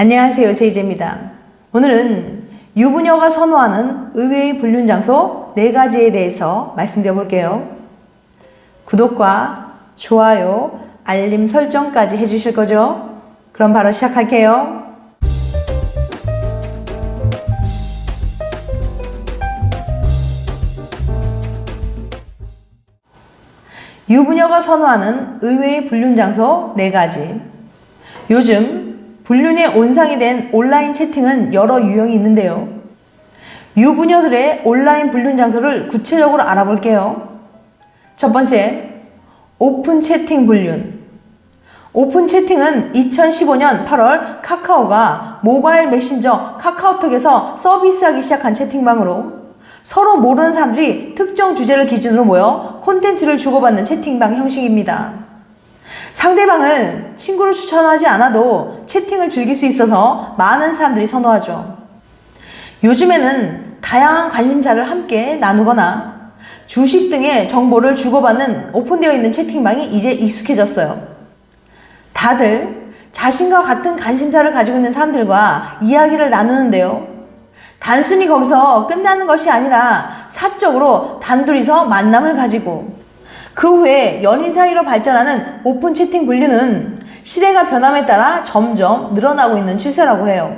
안녕하세요. 제이제입니다. 오늘은 유부녀가 선호하는 의외의 불륜 장소 4가지에 대해서 말씀드려 볼게요. 구독과 좋아요, 알림 설정까지 해주실 거죠? 그럼 바로 시작할게요. 유부녀가 선호하는 의외의 불륜 장소 4가지. 요즘 불륜의 온상이 된 온라인 채팅은 여러 유형이 있는데요. 유부녀들의 온라인 불륜 장소를 구체적으로 알아볼게요. 첫 번째, 오픈 채팅 불륜. 오픈 채팅은 2015년 8월 카카오가 모바일 메신저 카카오톡에서 서비스하기 시작한 채팅방으로 서로 모르는 사람들이 특정 주제를 기준으로 모여 콘텐츠를 주고받는 채팅방 형식입니다. 상대방을 친구로 추천하지 않아도 채팅을 즐길 수 있어서 많은 사람들이 선호하죠. 요즘에는 다양한 관심사를 함께 나누거나 주식 등의 정보를 주고받는 오픈되어 있는 채팅방이 이제 익숙해졌어요. 다들 자신과 같은 관심사를 가지고 있는 사람들과 이야기를 나누는데요. 단순히 거기서 끝나는 것이 아니라 사적으로 단둘이서 만남을 가지고 그 후에 연인 사이로 발전하는 오픈 채팅 분류는 시대가 변함에 따라 점점 늘어나고 있는 추세라고 해요.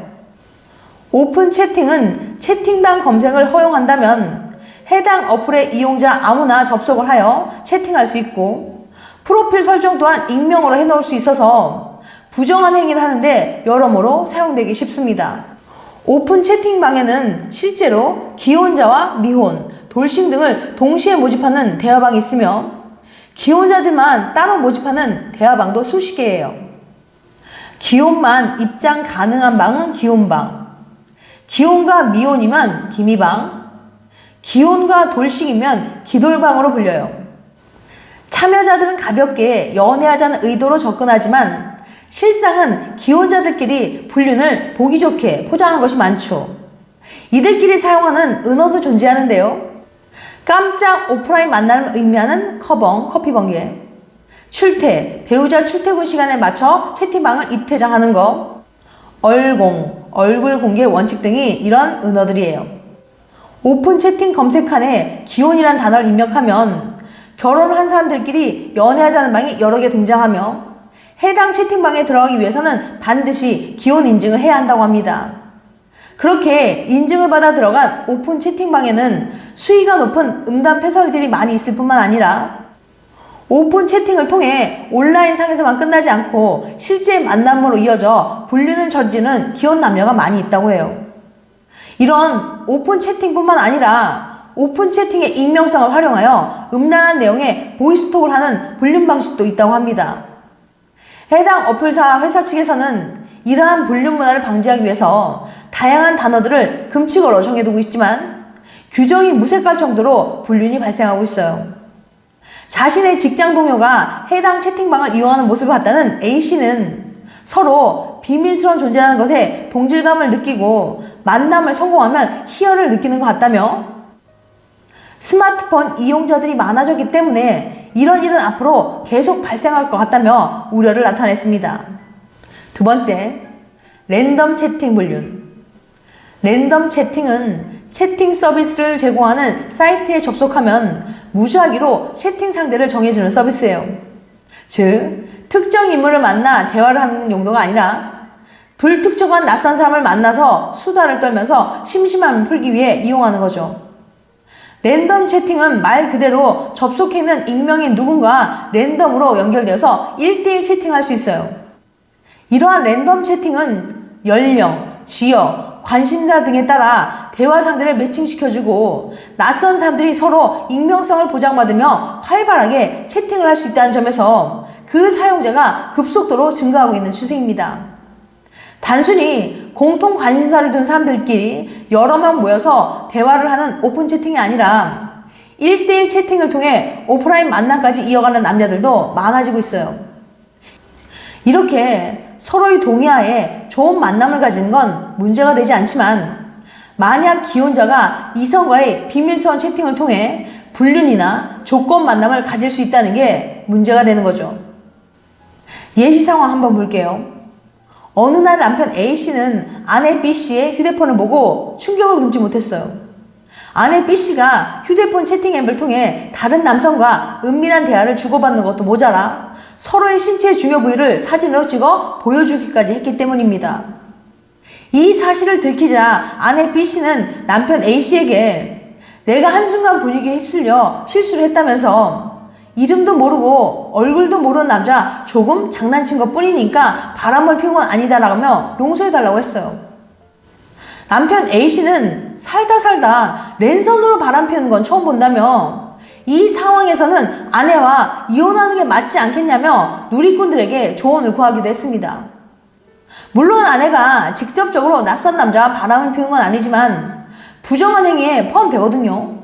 오픈 채팅은 채팅방 검색을 허용한다면 해당 어플의 이용자 아무나 접속을 하여 채팅할 수 있고 프로필 설정 또한 익명으로 해놓을 수 있어서 부정한 행위를 하는데 여러모로 사용되기 쉽습니다. 오픈 채팅방에는 실제로 기혼자와 미혼, 돌싱 등을 동시에 모집하는 대화방이 있으며 기혼자들만 따로 모집하는 대화방도 수십 개예요. 기혼만 입장 가능한 방은 기혼방, 기혼과 미혼이면 기미방, 기혼과 돌싱이면 기돌방으로 불려요. 참여자들은 가볍게 연애하자는 의도로 접근하지만 실상은 기혼자들끼리 불륜을 보기 좋게 포장한 것이 많죠. 이들끼리 사용하는 은어도 존재하는데요. 깜짝 오프라인 만남을 의미하는 커벙, 커피번개, 출퇴, 배우자 출퇴근 시간에 맞춰 채팅방을 입퇴장하는 것, 얼공, 얼굴 공개 원칙 등이 이런 은어들이에요. 오픈 채팅 검색칸에 기혼이란 단어를 입력하면 결혼을 한 사람들끼리 연애하자는 방이 여러 개 등장하며 해당 채팅방에 들어가기 위해서는 반드시 기혼 인증을 해야 한다고 합니다. 그렇게 인증을 받아 들어간 오픈 채팅방에는 수위가 높은 음담 패설들이 많이 있을 뿐만 아니라 오픈 채팅을 통해 온라인 상에서만 끝나지 않고 실제 만남으로 이어져 불륜을 저지르는 기혼 남녀가 많이 있다고 해요. 이런 오픈 채팅뿐만 아니라 오픈 채팅의 익명성을 활용하여 음란한 내용의 보이스톡을 하는 불륜 방식도 있다고 합니다. 해당 어플사 회사 측에서는 이러한 불륜 문화를 방지하기 위해서 다양한 단어들을 금칙어로 정해두고 있지만 규정이 무색할 정도로 불륜이 발생하고 있어요. 자신의 직장 동료가 해당 채팅방을 이용하는 모습을 봤다는 A씨는 서로 비밀스러운 존재라는 것에 동질감을 느끼고 만남을 성공하면 희열을 느끼는 것 같다며 스마트폰 이용자들이 많아졌기 때문에 이런 일은 앞으로 계속 발생할 것 같다며 우려를 나타냈습니다. 두 번째, 랜덤 채팅 불륜. 랜덤 채팅은 채팅 서비스를 제공하는 사이트에 접속하면 무작위로 채팅 상대를 정해주는 서비스예요. 즉, 특정 인물을 만나 대화를 하는 용도가 아니라 불특정한 낯선 사람을 만나서 수다를 떨면서 심심함을 풀기 위해 이용하는 거죠. 랜덤 채팅은 말 그대로 접속해 있는 익명인 누군가 랜덤으로 연결되어서 1대1 채팅할 수 있어요. 이러한 랜덤 채팅은 연령, 지역, 관심사 등에 따라 대화 상대를 매칭시켜주고 낯선 사람들이 서로 익명성을 보장받으며 활발하게 채팅을 할 수 있다는 점에서 그 사용자가 급속도로 증가하고 있는 추세입니다. 단순히 공통 관심사를 둔 사람들끼리 여러 명 모여서 대화를 하는 오픈 채팅이 아니라 1대1 채팅을 통해 오프라인 만남까지 이어가는 남녀들도 많아지고 있어요. 이렇게 서로의 동의하에 좋은 만남을 가지는 건 문제가 되지 않지만 만약 기혼자가 이성과의 비밀스러운 채팅을 통해 불륜이나 조건 만남을 가질 수 있다는 게 문제가 되는 거죠. 예시 상황 한번 볼게요. 어느 날 남편 A씨는 아내 B씨의 휴대폰을 보고 충격을 금치 못했어요. 아내 B씨가 휴대폰 채팅 앱을 통해 다른 남성과 은밀한 대화를 주고받는 것도 모자라 서로의 신체 중요 부위를 사진으로 찍어 보여주기까지 했기 때문입니다. 이 사실을 들키자 아내 B씨는 남편 A씨에게 내가 한순간 분위기에 휩쓸려 실수를 했다면서 이름도 모르고 얼굴도 모르는 남자 조금 장난친 것 뿐이니까 바람을 피운 건 아니다라며 용서해달라고 했어요. 남편 A씨는 살다 살다 랜선으로 바람 피우는 건 처음 본다며 이 상황에서는 아내와 이혼하는 게 맞지 않겠냐며 누리꾼들에게 조언을 구하기도 했습니다. 물론 아내가 직접적으로 낯선 남자와 바람을 피우는 건 아니지만 부정한 행위에 포함되거든요.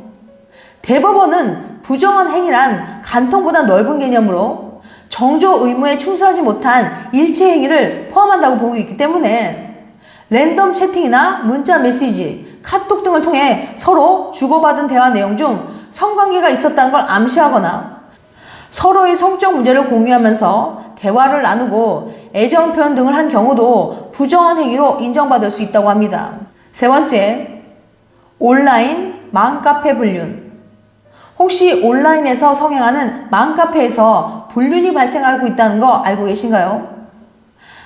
대법원은 부정한 행위란 간통보다 넓은 개념으로 정조 의무에 충실하지 못한 일체 행위를 포함한다고 보고 있기 때문에 랜덤 채팅이나 문자 메시지, 카톡 등을 통해 서로 주고받은 대화 내용 중 성관계가 있었다는 걸 암시하거나 서로의 성적 문제를 공유하면서 대화를 나누고 애정 표현 등을 한 경우도 부정한 행위로 인정받을 수 있다고 합니다. 세 번째, 온라인 맘카페 불륜. 혹시 온라인에서 성행하는 맘카페에서 불륜이 발생하고 있다는 거 알고 계신가요?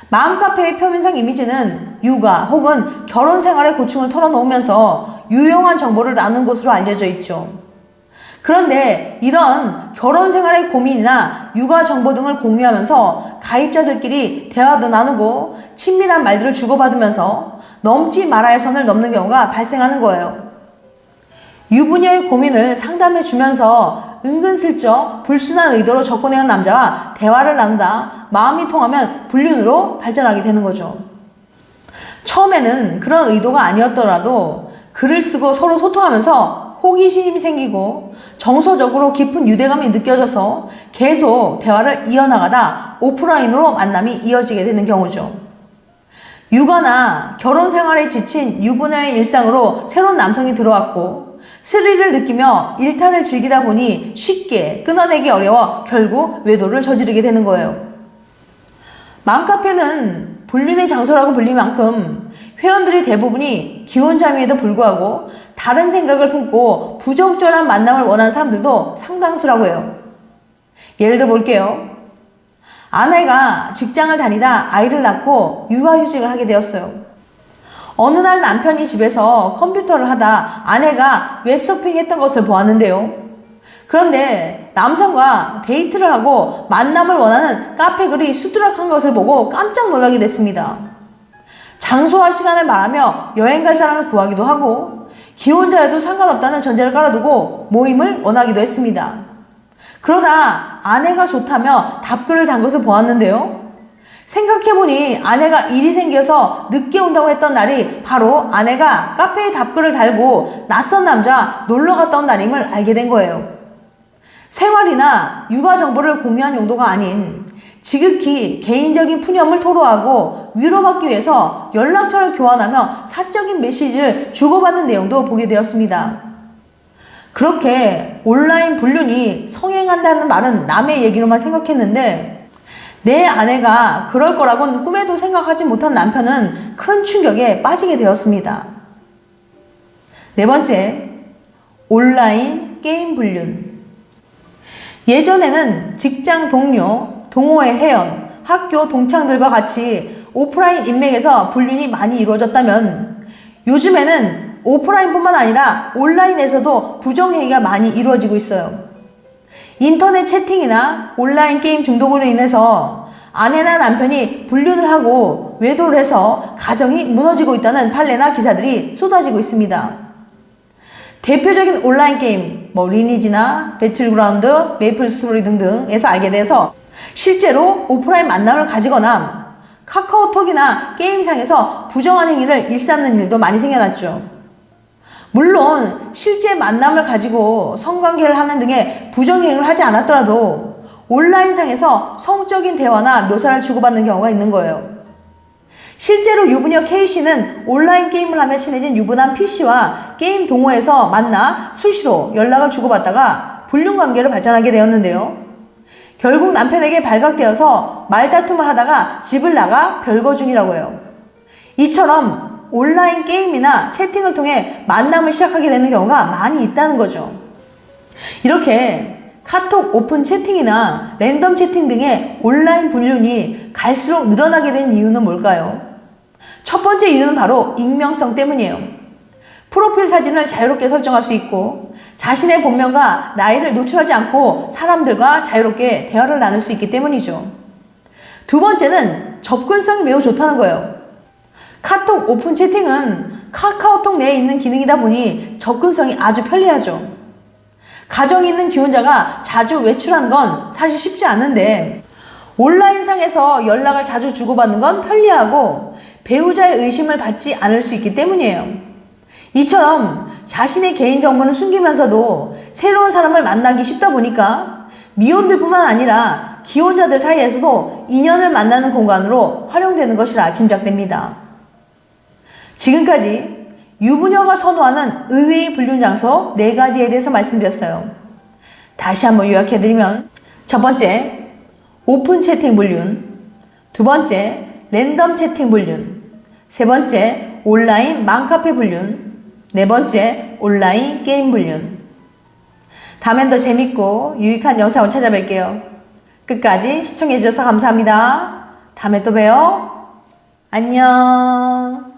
맘카페의 표면상 이미지는 육아 혹은 결혼 생활의 고충을 털어놓으면서 유용한 정보를 나눈 곳으로 알려져 있죠. 그런데 이런 결혼 생활의 고민이나 육아 정보 등을 공유하면서 가입자들끼리 대화도 나누고 친밀한 말들을 주고받으면서 넘지 말아야 할 선을 넘는 경우가 발생하는 거예요. 유부녀의 고민을 상담해 주면서 은근슬쩍 불순한 의도로 접근해온 남자와 대화를 나누다 마음이 통하면 불륜으로 발전하게 되는 거죠. 처음에는 그런 의도가 아니었더라도 글을 쓰고 서로 소통하면서 호기심이 생기고 정서적으로 깊은 유대감이 느껴져서 계속 대화를 이어나가다 오프라인으로 만남이 이어지게 되는 경우죠. 육아나 결혼 생활에 지친 유부녀의 일상으로 새로운 남성이 들어왔고 스릴을 느끼며 일탈을 즐기다 보니 쉽게 끊어내기 어려워 결국 외도를 저지르게 되는 거예요. 맘카페는 불륜의 장소라고 불릴 만큼 회원들이 대부분이 기혼자임에도 불구하고 다른 생각을 품고 부적절한 만남을 원하는 사람들도 상당수라고 해요. 예를 들어 볼게요. 아내가 직장을 다니다 아이를 낳고 육아휴직을 하게 되었어요. 어느 날 남편이 집에서 컴퓨터를 하다 아내가 웹서핑 했던 것을 보았는데요. 그런데 남성과 데이트를 하고 만남을 원하는 카페 글이 수두락한 것을 보고 깜짝 놀라게 됐습니다. 장소와 시간을 말하며 여행 갈 사람을 구하기도 하고 기혼자여도 상관없다는 전제를 깔아두고 모임을 원하기도 했습니다. 그러다 아내가 좋다며 답글을 단 것을 보았는데요. 생각해보니 아내가 일이 생겨서 늦게 온다고 했던 날이 바로 아내가 카페에 답글을 달고 낯선 남자 놀러 온 날임을 알게 된 거예요. 생활이나 육아 정보를 공유한 용도가 아닌 지극히 개인적인 푸념을 토로하고 위로받기 위해서 연락처를 교환하며 사적인 메시지를 주고받는 내용도 보게 되었습니다. 그렇게 온라인 불륜이 성행한다는 말은 남의 얘기로만 생각했는데 내 아내가 그럴 거라고는 꿈에도 생각하지 못한 남편은 큰 충격에 빠지게 되었습니다. 네 번째, 온라인 게임 불륜. 예전에는 직장 동료, 동호회 회원, 학교 동창들과 같이 오프라인 인맥에서 불륜이 많이 이루어졌다면 요즘에는 오프라인뿐만 아니라 온라인에서도 부정행위가 많이 이루어지고 있어요. 인터넷 채팅이나 온라인 게임 중독으로 인해서 아내나 남편이 불륜을 하고 외도를 해서 가정이 무너지고 있다는 판례나 기사들이 쏟아지고 있습니다. 대표적인 온라인 게임, 뭐 리니지나 배틀그라운드, 메이플 스토리 등등에서 알게 돼서 실제로 오프라인 만남을 가지거나 카카오톡이나 게임상에서 부정한 행위를 일삼는 일도 많이 생겨났죠. 물론 실제 만남을 가지고 성관계를 하는 등의 부정행위를 하지 않았더라도 온라인상에서 성적인 대화나 묘사를 주고받는 경우가 있는 거예요. 실제로 유부녀 K씨는 온라인 게임을 하며 친해진 유부남 P씨와 게임 동호회에서 만나 수시로 연락을 주고받다가 불륜 관계를 발전하게 되었는데요. 결국 남편에게 발각되어서 말다툼을 하다가 집을 나가 별거 중이라고 해요. 이처럼 온라인 게임이나 채팅을 통해 만남을 시작하게 되는 경우가 많이 있다는 거죠. 이렇게 카톡 오픈 채팅이나 랜덤 채팅 등의 온라인 불륜이 갈수록 늘어나게 된 이유는 뭘까요? 첫 번째 이유는 바로 익명성 때문이에요. 프로필 사진을 자유롭게 설정할 수 있고 자신의 본명과 나이를 노출하지 않고 사람들과 자유롭게 대화를 나눌 수 있기 때문이죠. 두 번째는 접근성이 매우 좋다는 거예요. 카톡 오픈 채팅은 카카오톡 내에 있는 기능이다 보니 접근성이 아주 편리하죠. 가정이 있는 기혼자가 자주 외출한 건 사실 쉽지 않은데 온라인상에서 연락을 자주 주고받는 건 편리하고 배우자의 의심을 받지 않을 수 있기 때문이에요. 이처럼 자신의 개인 정보는 숨기면서도 새로운 사람을 만나기 쉽다 보니까 미혼들뿐만 아니라 기혼자들 사이에서도 인연을 만나는 공간으로 활용되는 것이라 짐작됩니다. 지금까지 유부녀가 선호하는 의외의 불륜 장소 네 가지에 대해서 말씀드렸어요. 다시 한번 요약해드리면 첫 번째, 오픈 채팅 불륜 두 번째, 랜덤 채팅 불륜 세 번째, 온라인 맘카페 불륜 네 번째, 온라인 게임 불륜. 다음엔 더 재밌고 유익한 영상을 찾아뵐게요. 끝까지 시청해주셔서 감사합니다. 다음에 또 봬요. 안녕.